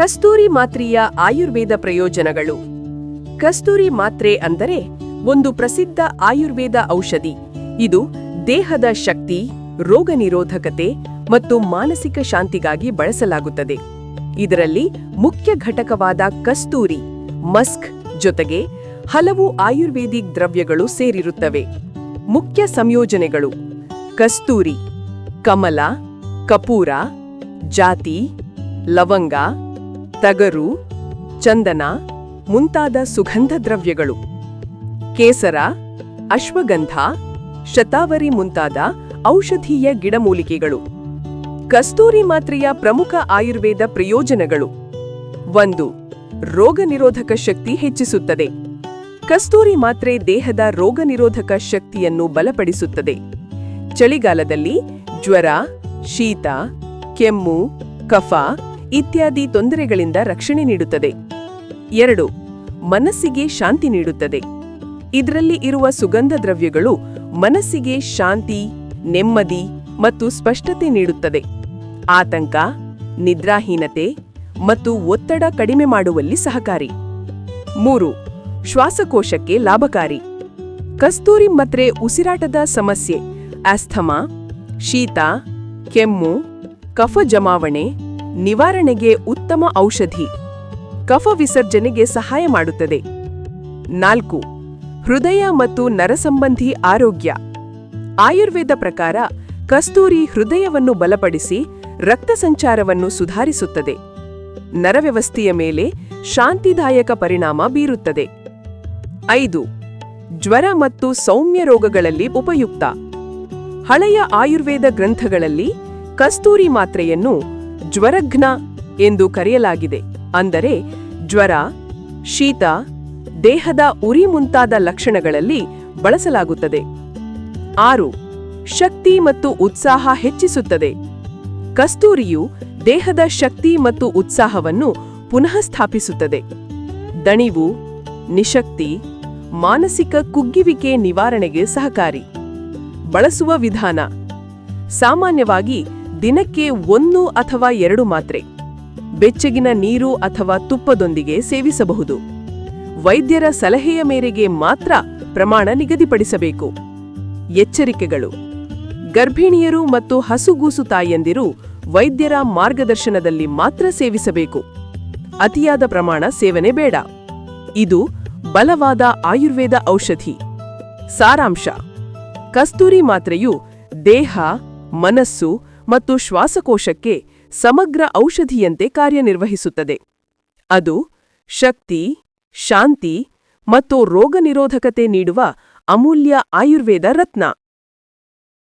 ಕಸ್ತೂರಿ ಮಾತ್ರೆಯ ಆಯುರ್ವೇದ ಪ್ರಯೋಜನಗಳು. ಕಸ್ತೂರಿ ಮಾತ್ರೆ ಅಂದರೆ ಒಂದು ಪ್ರಸಿದ್ಧ ಆಯುರ್ವೇದ ಔಷಧಿ. ಇದು ದೇಹದ ಶಕ್ತಿ, ರೋಗ ನಿರೋಧಕತೆ ಮತ್ತು ಮಾನಸಿಕ ಶಾಂತಿಗಾಗಿ ಬಳಸಲಾಗುತ್ತದೆ. ಇದರಲ್ಲಿ ಮುಖ್ಯ ಘಟಕವಾದ ಕಸ್ತೂರಿ, ಮಸ್ಕ್ ಜೊತೆಗೆ ಹಲವು ಆಯುರ್ವೇದಿಕ್ ದ್ರವ್ಯಗಳು ಸೇರಿರುತ್ತವೆ. ಮುಖ್ಯ ಸಂಯೋಜನೆಗಳು, ಕಸ್ತೂರಿ, ಕಮಲ, ಕಪೂರ, ಜಾತಿ, ಲವಂಗ ತಗರು, ಚಂದನ, ಮುಂತಾದ ಸುಗಂಧ ದ್ರವ್ಯಗಳು. ಕೇಸರ, ಅಶ್ವಗಂಧ, ಶತಾವರಿ ಮುಂತಾದ ಔಷಧೀಯ ಗಿಡಮೂಲಿಕೆಗಳು. ಕಸ್ತೂರಿ ಮಾತ್ರೆಯ ಪ್ರಮುಖ ಆಯುರ್ವೇದ ಪ್ರಯೋಜನಗಳು. ಒಂದು ರೋಗ ನಿರೋಧಕ ಶಕ್ತಿ ಹೆಚ್ಚಿಸುತ್ತದೆ. ಕಸ್ತೂರಿ ಮಾತ್ರೆ ದೇಹದ ರೋಗ ನಿರೋಧಕ ಶಕ್ತಿಯನ್ನು ಬಲಪಡಿಸುತ್ತದೆ. ಚಳಿಗಾಲದಲ್ಲಿ ಜ್ವರ, ಶೀತ, ಕೆಮ್ಮು, ಕಫ ಇತ್ಯಾದಿ ತೊಂದರೆಗಳಿಂದ ರಕ್ಷಣೆ ನೀಡುತ್ತದೆ. ಎರಡು, ಮನಸ್ಸಿಗೆ ಶಾಂತಿ ನೀಡುತ್ತದೆ. ಇದರಲ್ಲಿ ಇರುವ ಸುಗಂಧ ದ್ರವ್ಯಗಳು ಮನಸ್ಸಿಗೆ ಶಾಂತಿ, ನೆಮ್ಮದಿ ಮತ್ತು ಸ್ಪಷ್ಟತೆ ನೀಡುತ್ತದೆ. ಆತಂಕ, ನಿದ್ರಾಹೀನತೆ ಮತ್ತು ಒತ್ತಡ ಕಡಿಮೆ ಮಾಡುವಲ್ಲಿ ಸಹಕಾರಿ. ಮೂರು, ಶ್ವಾಸಕೋಶಕ್ಕೆ ಲಾಭಕಾರಿ. ಕಸ್ತೂರಿ ಮತ್ರೆ ಉಸಿರಾಟದ ಸಮಸ್ಯೆ, ಆಸ್ಥಮಾ, ಶೀತ, ಕೆಮ್ಮು ಕಫ ಜಮಾವಣೆ ನಿವಾರಣೆಗೆ ಉತ್ತಮ ಔಷಧಿ. ಕಫ ವಿಸರ್ಜನೆಗೆ ಸಹಾಯ ಮಾಡುತ್ತದೆ. ನಾಲ್ಕು, ಹೃದಯ ಮತ್ತು ನರಸಂಬಂಧಿ ಆರೋಗ್ಯ. ಆಯುರ್ವೇದ ಪ್ರಕಾರ ಕಸ್ತೂರಿ ಹೃದಯವನ್ನು ಬಲಪಡಿಸಿ ರಕ್ತ ಸಂಚಾರವನ್ನು ಸುಧಾರಿಸುತ್ತದೆ. ನರವ್ಯವಸ್ಥೆಯ ಮೇಲೆ ಶಾಂತಿದಾಯಕ ಪರಿಣಾಮ ಬೀರುತ್ತದೆ. ಐದು, ಜ್ವರ ಮತ್ತು ಸೌಮ್ಯ ರೋಗಗಳಲ್ಲಿ ಉಪಯುಕ್ತ. ಹಳೆಯ ಆಯುರ್ವೇದ ಗ್ರಂಥಗಳಲ್ಲಿ ಕಸ್ತೂರಿ ಮಾತ್ರೆಯನ್ನು ಜ್ವರಘ್ನ ಎಂದು ಕರೆಯಲಾಗಿದೆ. ಅಂದರೆ ಜ್ವರ, ಶೀತ, ದೇಹದ ಉರಿ ಮುಂತಾದ ಲಕ್ಷಣಗಳಲ್ಲಿ ಬಳಸಲಾಗುತ್ತದೆ. ಆರು, ಶಕ್ತಿ ಮತ್ತು ಉತ್ಸಾಹ ಹೆಚ್ಚಿಸುತ್ತದೆ. ಕಸ್ತೂರಿಯು ದೇಹದ ಶಕ್ತಿ ಮತ್ತು ಉತ್ಸಾಹವನ್ನು ಪುನಃ ಸ್ಥಾಪಿಸುತ್ತದೆ. ದಣಿವು, ನಿಶಕ್ತಿ, ಮಾನಸಿಕ ಕುಗ್ಗಿವಿಕೆ ನಿವಾರಣೆಗೆ ಸಹಕಾರಿ. ಬಳಸುವ ವಿಧಾನ, ಸಾಮಾನ್ಯವಾಗಿ ದಿನಕ್ಕೆ ಒಂದು ಅಥವಾ ಎರಡು ಮಾತ್ರೆ. ಬೆಚ್ಚಗಿನ ನೀರು ಅಥವಾ ತುಪ್ಪದೊಂದಿಗೆ ಸೇವಿಸಬಹುದು. ವೈದ್ಯರ ಸಲಹೆಯ ಮೇರೆಗೆ ಮಾತ್ರ ಪ್ರಮಾಣ ನಿಗದಿಪಡಿಸಬೇಕು. ಎಚ್ಚರಿಕೆಗಳು. ಗರ್ಭಿಣಿಯರು ಮತ್ತು ಹಸುಗೂಸು ತಾಯಂದಿರು ವೈದ್ಯರ ಮಾರ್ಗದರ್ಶನದಲ್ಲಿ ಮಾತ್ರ ಸೇವಿಸಬೇಕು. ಅತಿಯಾದ ಪ್ರಮಾಣ ಸೇವನೆ ಬೇಡ. ಇದು ಬಲವಾದ ಆಯುರ್ವೇದ ಔಷಧಿ. ಸಾರಾಂಶ. ಕಸ್ತೂರಿ ಮಾತ್ರೆಯು ದೇಹ, ಮನಸ್ಸು ಮತ್ತು ಶ್ವಾಸಕೋಶಕ್ಕೆ ಸಮಗ್ರ ಔಷಧಿಯಂತೆ ಕಾರ್ಯನಿರ್ವಹಿಸುತ್ತದೆ. ಅದು ಶಕ್ತಿ ಶಾಂತಿ ಮತ್ತು ರೋಗನಿರೋಧಕತೆ ನೀಡುವ ಅಮೂಲ್ಯ ಆಯುರ್ವೇದ ರತ್ನ.